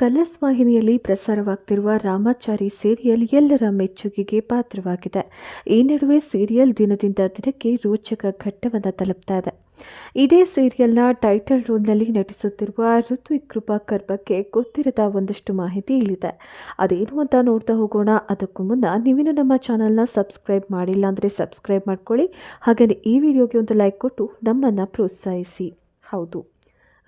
Colours ವಾಹಿನಿಯಲ್ಲಿ ಪ್ರಸಾರವಾಗ್ತಿರುವ Ramachari serial ಎಲ್ಲರ ಮೆಚ್ಚುಗೆಗೆ ಪಾತ್ರವಾಗಿದೆ. ಈ ನಡುವೆ ಸೀರಿಯಲ್ ದಿನದಿಂದ ದಿನಕ್ಕೆ ರೋಚಕ ಘಟ್ಟವನ್ನು ತಲುಪ್ತಾ ಇದೆ. ಇದೇ ಸೀರಿಯಲ್ನ ಟೈಟಲ್ ರೋಲ್ನಲ್ಲಿ ನಟಿಸುತ್ತಿರುವ ಋತ್ವಿಕ್ ಕೃಪಾಕರ್ ಬಗ್ಗೆ ಗೊತ್ತಿರದ ಒಂದಷ್ಟು ಮಾಹಿತಿ ಇಲ್ಲಿದೆ. ಅದೇನು ಅಂತ ನೋಡ್ತಾ ಹೋಗೋಣ. ಅದಕ್ಕೂ ಮುನ್ನ ನೀವೇನು ನಮ್ಮ ಚಾನಲ್ನ ಸಬ್ಸ್ಕ್ರೈಬ್ ಮಾಡಿಲ್ಲ ಅಂದರೆ ಸಬ್ಸ್ಕ್ರೈಬ್ ಮಾಡ್ಕೊಳ್ಳಿ. ಹಾಗೆಯೇ ಈ ವಿಡಿಯೋಗೆ ಒಂದು ಲೈಕ್ ಕೊಟ್ಟು ನಮ್ಮನ್ನು ಪ್ರೋತ್ಸಾಹಿಸಿ. ಹೌದು.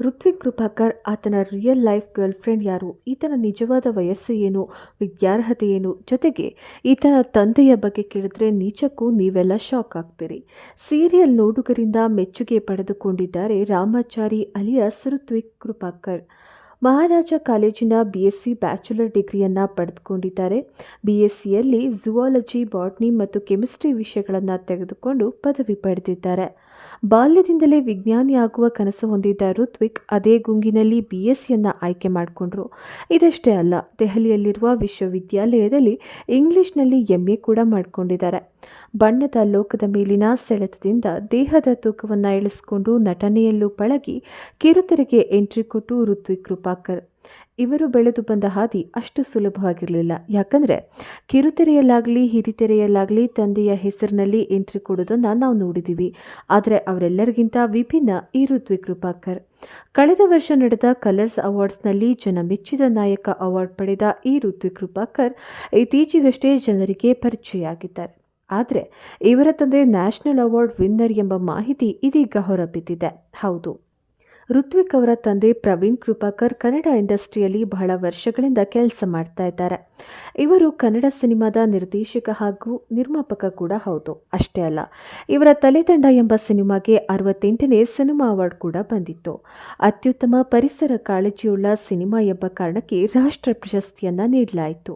ಋತ್ವಿಕ್ ಕೃಪಾಕರ್, ಆತನ ರಿಯಲ್ ಲೈಫ್ ಗರ್ಲ್ ಫ್ರೆಂಡ್ ಯಾರು? ಈತನ ನಿಜವಾದ ವಯಸ್ಸು ಏನು? ವಿದ್ಯಾರ್ಹತೆ ಏನು? ಜೊತೆಗೆ ಈತನ ತಂದೆಯ ಬಗ್ಗೆ ಕೇಳಿದ್ರೆ ನೀಚಕ್ಕೂ ನೀವೆಲ್ಲ ಶಾಕ್ ಆಗ್ತೀರಿ. ಸೀರಿಯಲ್ ನೋಡುಗರಿಂದ ಮೆಚ್ಚುಗೆ ಪಡೆದುಕೊಂಡಿದ್ದಾರೆ ರಾಮಾಚಾರಿ ಅಲಿಯಾಸ್ ಋತ್ವಿಕ್ ಕೃಪಾಕರ್. ಮಹಾರಾಜ ಕಾಲೇಜಿನ ಬಿ ಎಸ್ ಸಿ ಬ್ಯಾಚುಲರ್ ಡಿಗ್ರಿಯನ್ನು ಪಡೆದುಕೊಂಡಿದ್ದಾರೆ. ಬಿ ಎಸ್ ಸಿಯಲ್ಲಿ ಝುವಾಲಜಿ ಬಾಟ್ನಿ ಮತ್ತು ಕೆಮಿಸ್ಟ್ರಿ ವಿಷಯಗಳನ್ನು ತೆಗೆದುಕೊಂಡು ಪದವಿ ಪಡೆದಿದ್ದಾರೆ. ಬಾಲ್ಯದಿಂದಲೇ ವಿಜ್ಞಾನಿ ಆಗುವ ಕನಸು ಹೊಂದಿದ್ದ ಋತ್ವಿಕ್ ಅದೇ ಗುಂಗಿನಲ್ಲಿ ಬಿ ಎಸ್ ಸಿಯನ್ನು ಆಯ್ಕೆ ಮಾಡಿಕೊಂಡ್ರು. ಇದಷ್ಟೇ ಅಲ್ಲ, ದೆಹಲಿಯಲ್ಲಿರುವ ವಿಶ್ವವಿದ್ಯಾಲಯದಲ್ಲಿ ಇಂಗ್ಲಿಷ್ನಲ್ಲಿ ಎಂ ಎ ಕೂಡ ಮಾಡಿಕೊಂಡಿದ್ದಾರೆ. ಬಣ್ಣದ ಲೋಕದ ಮೇಲಿನ ಸೆಳೆತದಿಂದ ದೇಹದ ತೂಕವನ್ನು ಇಳಿಸಿಕೊಂಡು ನಟನೆಯಲ್ಲೂ ಪಳಗಿ ಕಿರುತೆರೆಗೆ ಎಂಟ್ರಿ ಕೊಟ್ಟು ಋತ್ವಿಕ್ ಕೃಪಾಕರ್. ಇವರು ಬೆಳೆದು ಬಂದ ಹಾದಿ ಅಷ್ಟು ಸುಲಭವಾಗಿರಲಿಲ್ಲ. ಯಾಕಂದರೆ ಕಿರುತೆರೆಯಲ್ಲಾಗಲಿ, ಹಿರಿತೆರೆಯಲ್ಲಾಗಲಿ ತಂದೆಯ ಹೆಸರಿನಲ್ಲಿ ಎಂಟ್ರಿ ಕೊಡೋದನ್ನು ನಾವು ನೋಡಿದ್ದೀವಿ ಆದರೆ ಅವರೆಲ್ಲರಿಗಿಂತ ವಿಭಿನ್ನ ಈ ಋತ್ವಿಕ್ ಕೃಪಾಕರ್. ಕಳೆದ ವರ್ಷ ನಡೆದ ಕಲರ್ಸ್ ಅವಾರ್ಡ್ಸ್ನಲ್ಲಿ ಜನ ಮೆಚ್ಚಿದ ನಾಯಕ ಅವಾರ್ಡ್ ಪಡೆದ ಈ ಋತ್ವಿಕ್ ಕೃಪಾಕರ್ ಇತ್ತೀಚೆಗಷ್ಟೇ ಜನರಿಗೆ ಪರಿಚಯ ಆಗಿದ್ದಾರೆ ಆದರೆ ಇವರ ತಂದೆ ನ್ಯಾಷನಲ್ ಅವಾರ್ಡ್ ವಿನ್ನರ್ ಎಂಬ ಮಾಹಿತಿ ಇದೀಗ ಹೊರಬಿದ್ದಿದೆ. ಹೌದು. ಋತ್ವಿಕ್ ಅವರ ತಂದೆ ಪ್ರವೀಣ್ ಕೃಪಾಕರ್ ಕನ್ನಡ ಇಂಡಸ್ಟ್ರಿಯಲ್ಲಿ ಬಹಳ ವರ್ಷಗಳಿಂದ ಕೆಲಸ ಮಾಡ್ತಾ ಇದ್ದಾರೆ. ಇವರು ಕನ್ನಡ ಸಿನಿಮಾದ ನಿರ್ದೇಶಕ ಹಾಗೂ ನಿರ್ಮಾಪಕ ಕೂಡ ಹೌದು. ಅಷ್ಟೇ ಅಲ್ಲ, ಇವರ ತಲೆತಂಡ ಎಂಬ ಸಿನಿಮಾಗೆ ಅರವತ್ತೆಂಟನೇ ಸಿನಿಮಾ ಅವಾರ್ಡ್ ಕೂಡ ಬಂದಿತ್ತು. ಅತ್ಯುತ್ತಮ ಪರಿಸರ ಕಾಳಜಿಯುಳ್ಳ ಸಿನಿಮಾ ಎಂಬ ಕಾರಣಕ್ಕೆ ರಾಷ್ಟ್ರ ಪ್ರಶಸ್ತಿಯನ್ನು ನೀಡಲಾಯಿತು.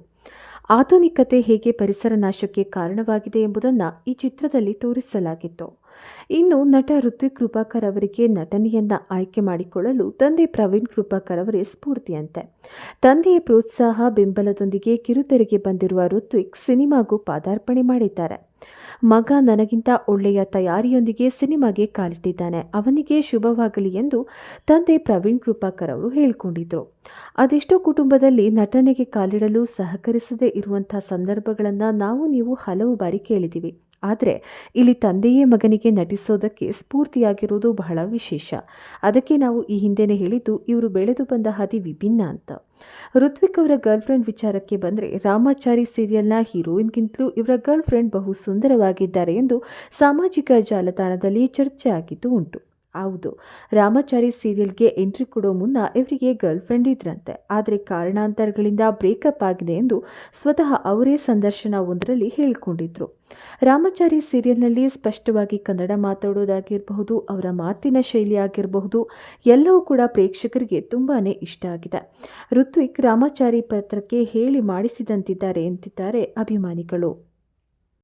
ಆಧುನಿಕತೆ ಹೇಗೆ ಪರಿಸರ ನಾಶಕ್ಕೆ ಕಾರಣವಾಗಿದೆ ಎಂಬುದನ್ನು ಈ ಚಿತ್ರದಲ್ಲಿ ತೋರಿಸಲಾಗಿತ್ತು. ಇನ್ನು ನಟ ಋತ್ವಿಕ್ ಕೃಪಾಕರ್ ಅವರಿಗೆ ನಟನೆಯನ್ನ ಆಯ್ಕೆ ಮಾಡಿಕೊಳ್ಳಲು ತಂದೆ ಪ್ರವೀಣ್ ಕೃಪಾಕರ್ ಅವರೇ ಸ್ಫೂರ್ತಿಯಂತೆ. ತಂದೆಯ ಪ್ರೋತ್ಸಾಹ, ಬೆಂಬಲದೊಂದಿಗೆ ಕಿರುತೆರೆಗೆ ಬಂದಿರುವ ಋತ್ವಿಕ್ ಸಿನಿಮಾಗೂ ಪಾದಾರ್ಪಣೆ ಮಾಡಿದ್ದಾರೆ. ಮಗ ನನಗಿಂತ ಒಳ್ಳೆಯ ತಯಾರಿಯೊಂದಿಗೆ ಸಿನಿಮಾಗೆ ಕಾಲಿಟ್ಟಿದ್ದಾನೆ. ಅವನಿಗೆ ಶುಭವಾಗಲಿ ಎಂದು ತಂದೆ ಪ್ರವೀಣ್ ಕೃಪಾಕರ್ ಅವರು ಹೇಳಿಕೊಂಡಿದ್ರು. ಅದೆಷ್ಟೋ ಕುಟುಂಬದಲ್ಲಿ ನಟನೆಗೆ ಕಾಲಿಡಲು ಸಹಕರಿಸದೇ ಇರುವಂಥ ಸಂದರ್ಭಗಳನ್ನು ನಾವು ನೀವು ಹಲವು ಬಾರಿ ಕೇಳಿದ್ದೀವಿ. ಆದರೆ ಇಲ್ಲಿ ತಂದೆಯೇ ಮಗನಿಗೆ ನಟಿಸೋದಕ್ಕೆ ಸ್ಫೂರ್ತಿಯಾಗಿರುವುದು ಬಹಳ ವಿಶೇಷ. ಅದಕ್ಕೆ ನಾವು ಈ ಹಿಂದೆನೇ ಹೇಳಿದ್ದು ಇವರು ಬೆಳೆದು ಬಂದ ಹಾದಿ ವಿಭಿನ್ನ ಅಂತ. ಋತ್ವಿಕ್ ಅವರ ಗರ್ಲ್ಫ್ರೆಂಡ್ ವಿಚಾರಕ್ಕೆ ಬಂದರೆ ರಾಮಾಚಾರಿ ಸೀರಿಯಲ್ನ ಹೀರೋಯಿನ್ಗಿಂತಲೂ ಇವರ ಗರ್ಲ್ಫ್ರೆಂಡ್ ಬಹು ಸುಂದರವಾಗಿದ್ದಾರೆ ಎಂದು ಸಾಮಾಜಿಕ ಜಾಲತಾಣದಲ್ಲಿ ಚರ್ಚೆ ಆಗಿದ್ದು ಉಂಟು. ಹೌದು. ರಾಮಾಚಾರಿ ಸೀರಿಯಲ್ಗೆ ಎಂಟ್ರಿ ಕೊಡೋ ಮುನ್ನ ಇವರಿಗೆ ಗರ್ಲ್ ಫ್ರೆಂಡ್ ಇದ್ರಂತೆ. ಆದರೆ ಕಾರಣಾಂತರಗಳಿಂದ ಬ್ರೇಕಪ್ ಆಗಿದೆ ಎಂದು ಸ್ವತಃ ಅವರೇ ಸಂದರ್ಶನ ಒಂದರಲ್ಲಿ ಹೇಳಿಕೊಂಡಿದ್ರು. ರಾಮಾಚಾರಿ ಸೀರಿಯಲ್ನಲ್ಲಿ ಸ್ಪಷ್ಟವಾಗಿ ಕನ್ನಡ ಮಾತಾಡೋದಾಗಿರಬಹುದು, ಅವರ ಮಾತಿನ ಶೈಲಿ ಆಗಿರಬಹುದು, ಎಲ್ಲವೂ ಕೂಡ ಪ್ರೇಕ್ಷಕರಿಗೆ ತುಂಬಾ ಇಷ್ಟ ಆಗಿದೆ. ಋತ್ವಿಕ್ ರಾಮಾಚಾರಿ ಪತ್ರಕ್ಕೆ ಹೇಳಿ ಮಾಡಿಸಿದಂತಿದ್ದಾರೆ ಎಂತಿದ್ದಾರೆ ಅಭಿಮಾನಿಗಳು.